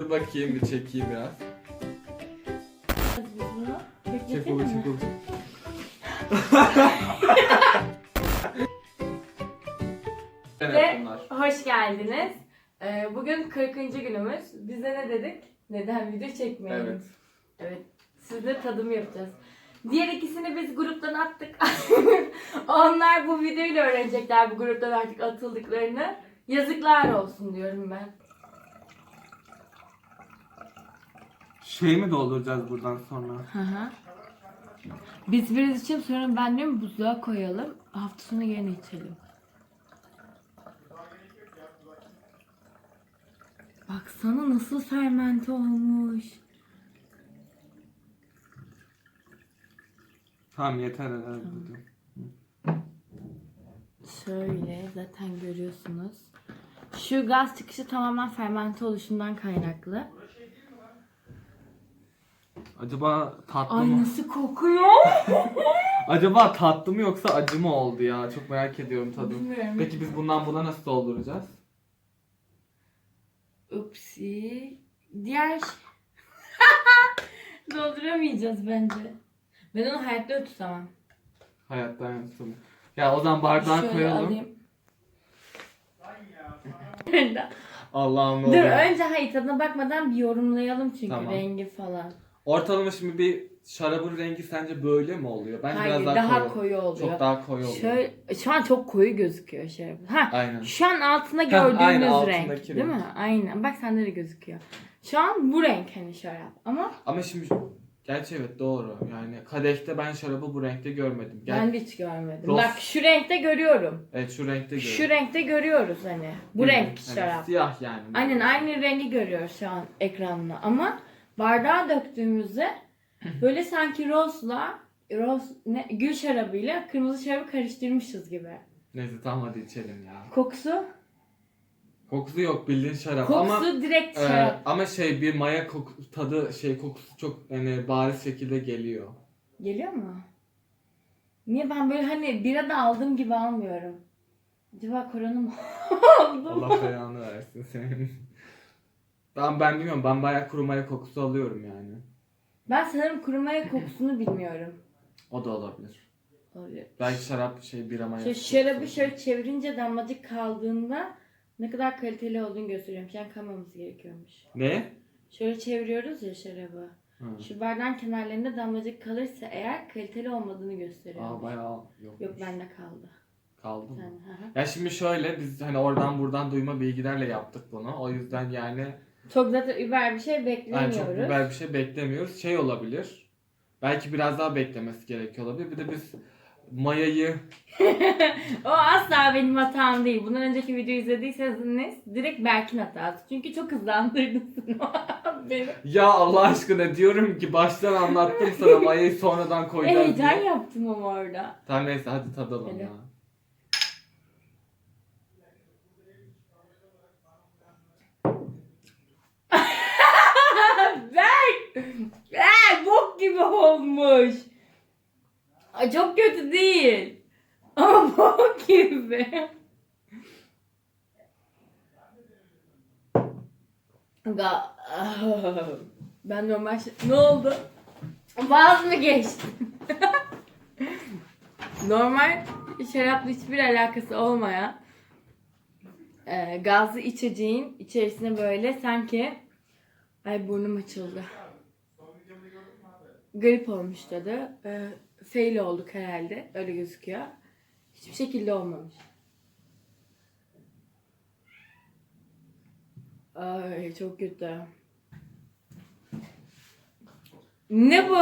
Dur bakayım bir çekeyim biraz. Çek olur çek olur. evet Ve bunlar. hoş geldiniz. Ee, bugün 40. günümüz. Biz de ne dedik? Neden video çekmeyelim? Evet. Evet. Sizle tadım yapacağız. Diğer ikisini biz gruptan attık. Onlar bu videoyla öğrenecekler bu gruptan artık atıldıklarını. Yazıklar olsun diyorum ben. Şey mi dolduracağız buradan sonra? Hı hı. Biz biraz için sonra ben diyorum buzluğa koyalım. Hafta sonu yine içelim. Baksana nasıl fermente olmuş. Tamam yeter herhalde. Şöyle zaten görüyorsunuz. Şu gaz çıkışı tamamen fermente oluşundan kaynaklı. Acaba tatlı Ay mı? nasıl kokuyor? Acaba tatlı mı yoksa acı mı oldu ya? Çok merak ediyorum tadı. Bilmiyorum. Peki biz bundan buna nasıl dolduracağız? Upsi. Diğer dolduramayacağız bence. Ben onu hayatta tutamam. Hayattan yansıtımı. Ya o zaman bardağa Şöyle koyalım. alayım. Allah'ım ne önce hayır tadına bakmadan bir yorumlayalım çünkü Tamam. rengi falan. Ortalama şimdi bir şarabın rengi sence böyle mi oluyor? Bence Hayır biraz daha, daha, koyu. koyu oluyor. Çok daha koyu oluyor. Şöyle, şu an çok koyu gözüküyor şey. Ha Aynen. şu an altında gördüğümüz aynen, renk altındaki değil renk. mi? Aynen. Bak sende de gözüküyor. Şu an bu renk hani şarap ama Ama şimdi gerçi evet doğru. Yani kadehte ben şarabı bu renkte görmedim. Gel. ben hiç görmedim. Roz- Bak şu renkte görüyorum. Evet şu renkte görüyorum. Şu renkte görüyoruz hani. Bu Hı, renk şarap. Siyah yani. Aynen aynı rengi görüyoruz şu an ekranla ama bardağa döktüğümüzde böyle sanki rozla roz ne gül şarabıyla kırmızı şarabı karıştırmışız gibi. Neyse tamam hadi içelim ya. Kokusu Kokusu yok bildiğin şarap kokusu ama direkt e, şarap. ama şey bir maya koku, tadı şey kokusu çok yani bariz şekilde geliyor. Geliyor mu? Niye ben böyle hani bira da aldığım gibi almıyorum? Acaba korona mı aldım? Allah belanı versin senin. Ben ben bilmiyorum ben bayağı kuru maya kokusu alıyorum yani. Ben sanırım kuru maya kokusunu bilmiyorum. O da olabilir. Olabilir. Belki şarap şey bira maya. Şöyle şarabı şöyle çevirince damlacık kaldığında ne kadar kaliteli olduğunu gösteriyormuş. Yani kalmamız gerekiyormuş. Ne? Şöyle çeviriyoruz ya şarabı. Hı. Şu bardağın kenarlarında damlacık kalırsa eğer kaliteli olmadığını gösteriyor. Aa bayağı yok. Yok bende kaldı. Kaldı mı? Sen, hı hı. Ya şimdi şöyle biz hani oradan buradan duyma bilgilerle yaptık bunu. O yüzden yani Çok zaten über bir şey yani beklemiyoruz. çok biber bir şey beklemiyoruz. Şey olabilir. Belki biraz daha beklemesi gerekiyor olabilir. Bir de biz mayayı O asla benim hatam değil. Bundan önceki videoyu izlediyseniz direkt Berk'in hatası. Çünkü çok hızlandırdın beni. ya Allah aşkına diyorum ki baştan anlattım sana mayayı sonradan koyacağız Heyecan yaptım ama orada. Tamam neyse hadi tadalım Hadi. ya. Berk! Ee, bok gibi olmuş. Ay, çok kötü değil. Ama bok gibi. Ben normal şey... Ne oldu? Vaz mı geçti? normal şarapla hiçbir alakası olmayan e, gazlı içeceğin içerisine böyle sanki ay burnum açıldı. Garip olmuş tadı. E, fail olduk herhalde. Öyle gözüküyor. Hiçbir şekilde olmamış. Ay çok kötü. Ne bu?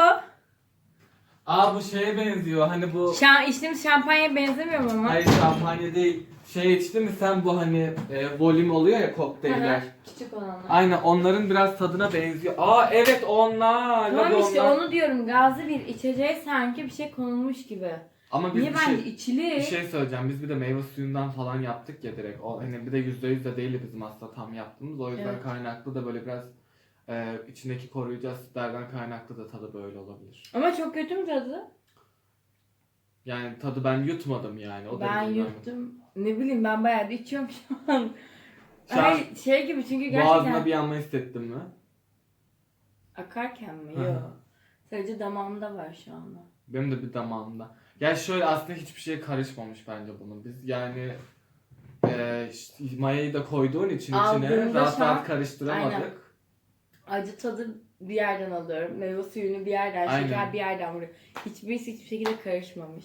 Aa bu şeye benziyor hani bu Şam, içtiğimiz şampanya benzemiyor mu ama? Hayır şampanya değil. Şey içtin mi sen bu hani e, volüm oluyor ya kokteyller. Küçük olanlar. Aynen onların biraz tadına benziyor. Aa evet onlar. Tamam işte onlar. onu diyorum. Gazlı bir içeceğe sanki bir şey konulmuş gibi. Ama biz Niye bir bence şey, içilir? bir şey söyleyeceğim. Biz bir de meyve suyundan falan yaptık ya direkt. O hani bir de yüzde yüz de değil bizim aslında tam yaptığımız. O yüzden Evet. kaynaklı da böyle biraz e, içindeki koruyucu asitlerden kaynaklı da tadı böyle olabilir. Ama çok kötü mü tadı? Yani tadı ben yutmadım yani. O ben yuttum. Ne bileyim ben bayağı da içiyorum şu an. Çar- Ay, şey gibi çünkü gerçekten Boğazına bir yanma hissettin mi? akarken mi? Yok. Sadece damağımda var şu anda. Benim de bir damağımda. Yani şöyle aslında hiçbir şeye karışmamış bence bunun. Biz yani e, işte mayayı da koyduğun için içine Aldığımda rahat şu an- rahat karıştıramadık. Aynen. Acı tadı bir yerden alıyorum. Meyve suyunu bir yerden, Aynen. şeker bir yerden vuruyor. Hiçbirisi hiçbir şekilde karışmamış.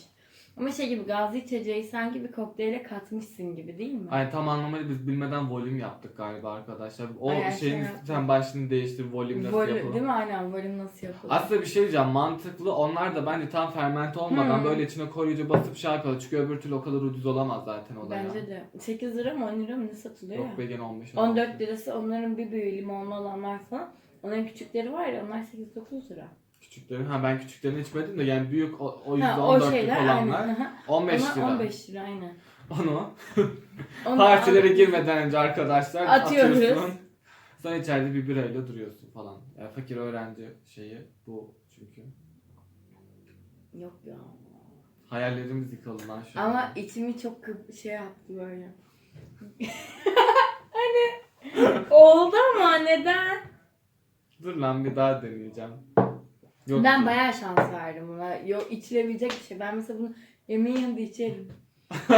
Ama şey gibi gazlı içeceği sanki bir kokteyle katmışsın gibi değil mi? Ay tam anlamayla biz bilmeden volüm yaptık galiba arkadaşlar. O Aynen, şeyin şey yaptık. sen başını değiştir volüm nasıl Volüm, yapalım. değil mi? Aynen volüm nasıl yapılır? Aslında bir şey diyeceğim mantıklı onlar da bence tam fermente olmadan Hmm. böyle içine koruyucu basıp şey yapıyorlar. Çünkü öbür türlü o kadar ucuz olamaz zaten o da ya. Bence de. 8 lira mı 10 lira mı ne satılıyor Yok ya? be gene 15 14 lirası onların bir büyüğü limonlu olanlar falan. Onların küçükleri var ya onlar 8-9 lira. Küçüklerin ha ben küçüklerini içmedim de yani büyük o, o yüzde Ha, o 14'lük şeyler olanlar aynen. Hı hı. 15 Onlar lira. 15 lira aynen. Onu Onu partilere girmeden önce arkadaşlar Atıyoruz. atıyorsun. Sonra içeride bir birayla duruyorsun falan. Yani fakir öğrenci şeyi bu çünkü. Yok ya. Hayallerimiz yıkıldı lan şu an. Ama içimi çok kı- şey yaptı böyle. hani oldu ama neden? Dur lan bir daha deneyeceğim. Yok ben ki. bayağı şans verdim buna. Yok içilebilecek bir şey. Ben mesela bunu yemeğin yanında içerim.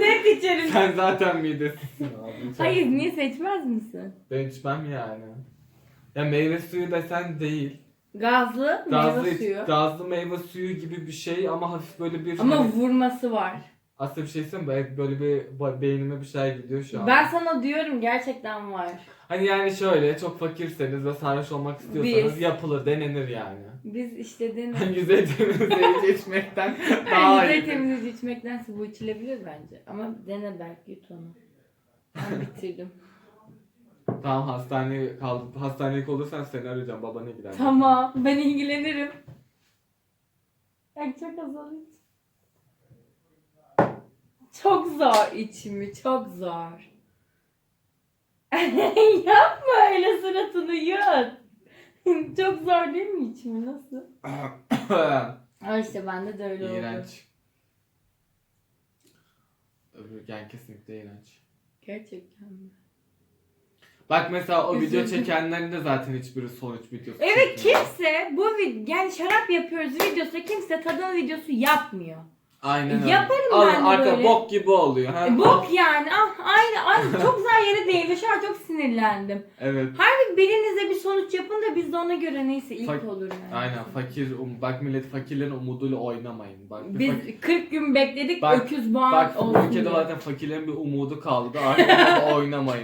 Net içerim. Sen zaten midesizsin abi. Hayır niye seçmez misin? Ben içmem yani. Ya meyve suyu desen değil. Gazlı, Gazlı, meyve suyu. gazlı meyve suyu gibi bir şey ama hafif böyle bir... Ama hani- vurması var. Aslında bir şey söyleyeyim? Böyle bir beynime bir şey gidiyor şu an. Ben sana diyorum gerçekten var. Hani yani şöyle çok fakirseniz ve sarhoş olmak istiyorsanız Biz- yapılır, denenir yani. Biz işte deniz. Yüzey temizleyici içmekten daha Yüzey iyi. temizleyici içmektense bu içilebilir bence. Ama dene belki yut onu. Ben bitirdim. Tamam hastaneye kaldım. Hastanelik olursan seni arayacağım. Babana gider. tamam ben ilgilenirim. Ay çok azal iç. Çok zor içimi çok zor. Yapma öyle suratını yut. çok zor değil mi içimi nasıl? Ay işte bende de öyle oldu. İğrenç. Öbür yani kesinlikle iğrenç. Gerçekten mi? Bak mesela o video Üzüldüm. çekenlerin de zaten hiçbiri sonuç videosu Evet çekmiyor. kimse bu vid- yani şarap yapıyoruz videosu kimse tadım videosu yapmıyor. Aynen öyle. Yaparım Al, ben de arka böyle. bok gibi oluyor. Ha? E, bok yani ah aynı aynı çok güzel yere değindi şu an çok sinirlendim. Evet. Harbi birinize bir sonuç yapın da biz de ona göre neyse ilk Fak- olur yani. Aynen fakir um, bak millet fakirlerin umuduyla oynamayın. Bak bir Biz fakir- 40 gün bekledik Bak- öküz boğan bak bu olsun ülkede diye. zaten fakirlerin bir umudu kaldı. Artık oynamayın.